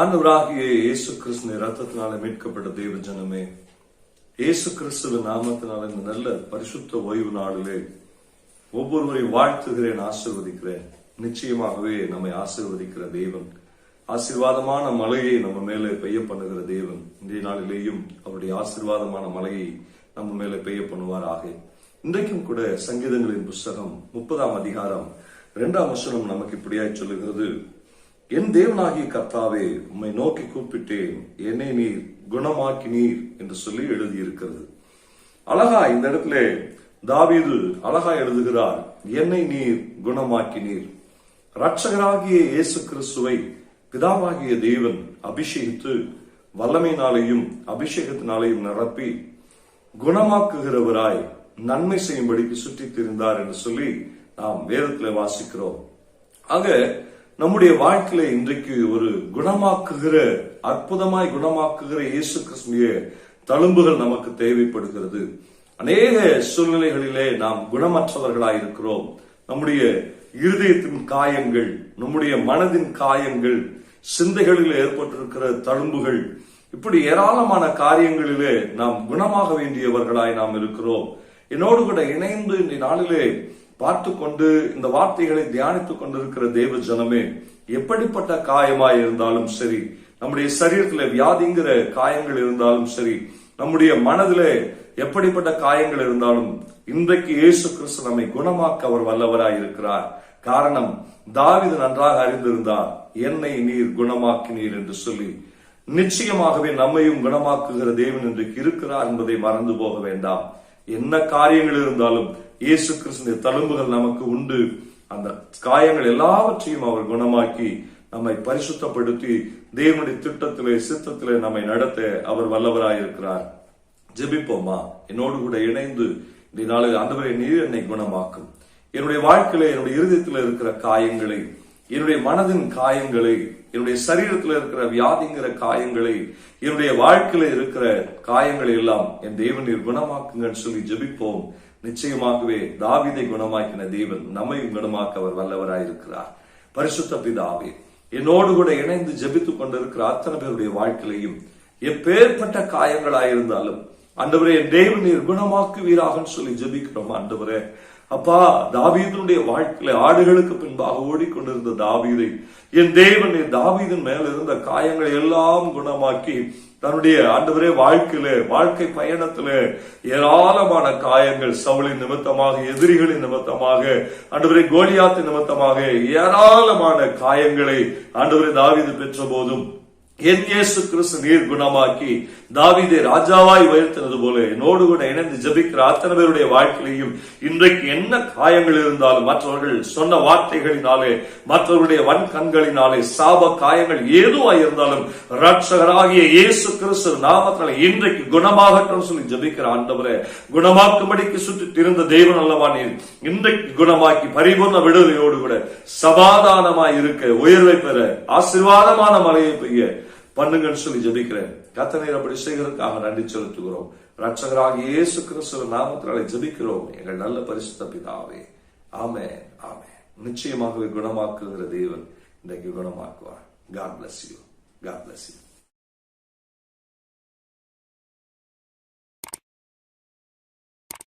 ஆண்டவராகிய இயேசு கிறிஸ்துவின் ரத்தத்தினால மீட்கப்பட்ட தேவ ஜனமே இயேசு கிறிஸ்துவின் நாமத்தினால இந்த நல்ல பரிசுத்த ஓய்வு நாளிலே ஒவ்வொருவரையும் வாழ்த்துகிறேன் ஆசிர்வதிக்கிறேன். நிச்சயமாகவே நம்மை ஆசிர்வதிக்கிற தெய்வன் ஆசீர்வாதமான மலையை நம்ம மேலே பெய்ய பண்ணுகிற தேவன். இன்றைய நாளிலேயும் அவருடைய ஆசீர்வாதமான மலையை நம்ம மேலே பெய்ய பண்ணுவாராக. இன்றைக்கும் கூட சங்கீதங்களின் புஸ்தகம் முப்பதாம் அதிகாரம் இரண்டாம் வசனம் நமக்கு இப்படியாய் சொல்லுகிறது. என் தேவனாகிய கர்த்தாவே உம்மை நோக்கி கூப்பிட்டேன். என்னை நீர் குணமாக்கினீர் என்று சொல்லி எழுதியிருக்கிறது. அழகா இந்த இடத்துல தாவீது அழகா எழுதுகிறார் என்னை நீர் குணமாக்கினீர். ரட்சகராகிய இயேசு கிறிஸ்துவை பிதாவாகிய தேவன் அபிஷேகித்து வல்லமையினாலேயும் அபிஷேகத்தினாலேயும் நிரப்பி குணமாக்குகிறவராய் நன்மை செய்யும்படிக்கு சுற்றித் திரிந்தார் என்று சொல்லி நாம் வேதத்தில் வாசிக்கிறோம். ஆக நம்முடைய வாழ்க்கையில இன்றைக்கு ஒரு குணமாக்குகிற அற்புதமாய் குணமாக்குகிற இயேசு கிருஷ்ணிய தழும்புகள் நமக்கு தேவைப்படுகிறது. அநேக சூழ்நிலைகளிலே நாம் குணமற்றவர்களாய் இருக்கிறோம். நம்முடைய இருதயத்தின் காயங்கள் நம்முடைய மனதின் காயங்கள் சிந்தைகளில் ஏற்பட்டிருக்கிற தழும்புகள் இப்படி ஏராளமான காரியங்களிலே நாம் குணமாக வேண்டியவர்களாய் நாம் இருக்கிறோம். என்னோடு கூட இணைந்து இந்த நாளிலே பார்த்து கொண்டு இந்த வார்த்தைகளை தியானித்துக் கொண்டிருக்கிற தேவ ஜனமே எப்படிப்பட்ட காயமாய் இருந்தாலும் சரி நம்முடைய சரீரத்துல வியாதிங்கிற காயங்கள் இருந்தாலும் சரி நம்முடைய மனதில எப்படிப்பட்ட காயங்கள் இருந்தாலும் இன்றைக்கு இயேசு கிறிஸ்து நம்மை குணமாக்க அவர் வல்லவராய் இருக்கிறார். காரணம் தாவிது நன்றாக அறிந்திருந்தார் என்னை நீர் குணமாக்கினீர் என்று சொல்லி. நிச்சயமாகவே நம்மையும் குணமாக்குகிற தேவன் இன்றைக்கு இருக்கிறார் என்பதை மறந்து போக வேண்டாம். என்ன காரியங்கள் இருந்தாலும் இயேசு கிறிஸ்துடைய தழும்புகள் நமக்கு உண்டு. அந்த காயங்கள் எல்லாவற்றையும் அவர் குணமாக்கி நம்மை பரிசுத்தப்படுத்தி தேவனுடைய திட்டத்திலே சித்தத்திலே நம்மை நடத்த அவர் வல்லவராயிருக்கிறார். ஜெபிப்போமா? என்னோடு கூட இணைந்து இந்த நாளில் ஆண்டவரை நீர் என்னை குணமாக்கும். என்னுடைய வாழ்க்கையில என்னுடைய இருதயத்தில் இருக்கிற காயங்களை என்னுடைய மனதின் காயங்களை என்னுடைய சரீரத்தில் இருக்கிற வியாதிங்கிற காயங்களை என்னுடைய வாழ்க்கையில இருக்கிற காயங்களை எல்லாம் என் தேவன் நீர் குணமாக்குங்கன்னு சொல்லி ஜெபிப்போம். நிச்சயமாகவே தாவிதை குணமாக்கின தேவன் நம்மையும் குணமாக்க அவர் வல்லவராயிருக்கிறார். பரிசுத்த பிதாவே என்னோடு கூட இணைந்து ஜெபித்துக் கொண்டிருக்கிற அத்தனை பேருடைய வாழ்க்கையிலையும் எப்பேற்பட்ட காயங்களாயிருந்தாலும் ஆண்டவரே என் தேவன் நீர் குணமாக்குவீராகன்னு சொல்லி ஜெபிக்கிறோம் ஆண்டவரே. அப்பா தாவீதனுடைய வாழ்க்கையில ஆடுகளுக்கு பின்பாக ஓடிக்கொண்டிருந்த தாவீதை என் தேவன் என் தாவீதன் மேல இருந்த காயங்களை எல்லாம் குணமாக்கி தன்னுடைய ஆண்டவரே வாழ்க்கையில வாழ்க்கை பயணத்துல ஏராளமான காயங்கள் சவுளின் நிமித்தமாக எதிரிகளின் நிமித்தமாக ஆண்டவரே கோலியாத்தின் நிமித்தமாக ஏராளமான காயங்களை ஆண்டவரே தாவிது பெற்ற போதும் என் இயேசு கிறிஸ்து நீர் குணமாக்கி தாவிதை ராஜாவாய் உயர்த்தினது போல என்னோடு கூட இணைந்து ஜபிக்கிற அத்தனை பேருடைய வாழ்க்கையிலையும் இன்றைக்கு என்ன காயங்கள் இருந்தாலும் மற்றவர்கள் சொன்ன வார்த்தைகளினாலே மற்றவருடைய வன் கண்களினாலே சாப காயங்கள் ஏதுவாய் இருந்தாலும் ரட்சகராகிய இயேசு கிறிஸ்து நாமத்தினால இன்றைக்கு குணமாகட்டும் சொல்லி ஜபிக்கிற ஆண்டவரை குணமாக்கும்படிக்கு சுற்றி திருந்த தெய்வன் அல்லவா நீர். இன்றைக்கு குணமாக்கி பரிபூர்ண விடுதலையோடு கூட சமாதானமாய் இருக்க உயர்வை பெற ஆசீர்வாதமான மழையை பெய்ய பண்ணுங்கன்னு சொல்லி ஜபிக்கிறேன். கத்தனை அப்படி செய்கிறதுக்காக நன்றி செலுத்துகிறோம். ரட்சகராக இயேசு கிறிஸ்துவ நாமத்தினாலே ஜபிக்கிறோம். எங்கள் நல்ல பரிசுத்த பிதாவே. ஆமே ஆமே நிச்சயமாகவே குணமாக்குகிற தேவன் இன்றைக்கு குணமாக்குவார். God bless you God bless you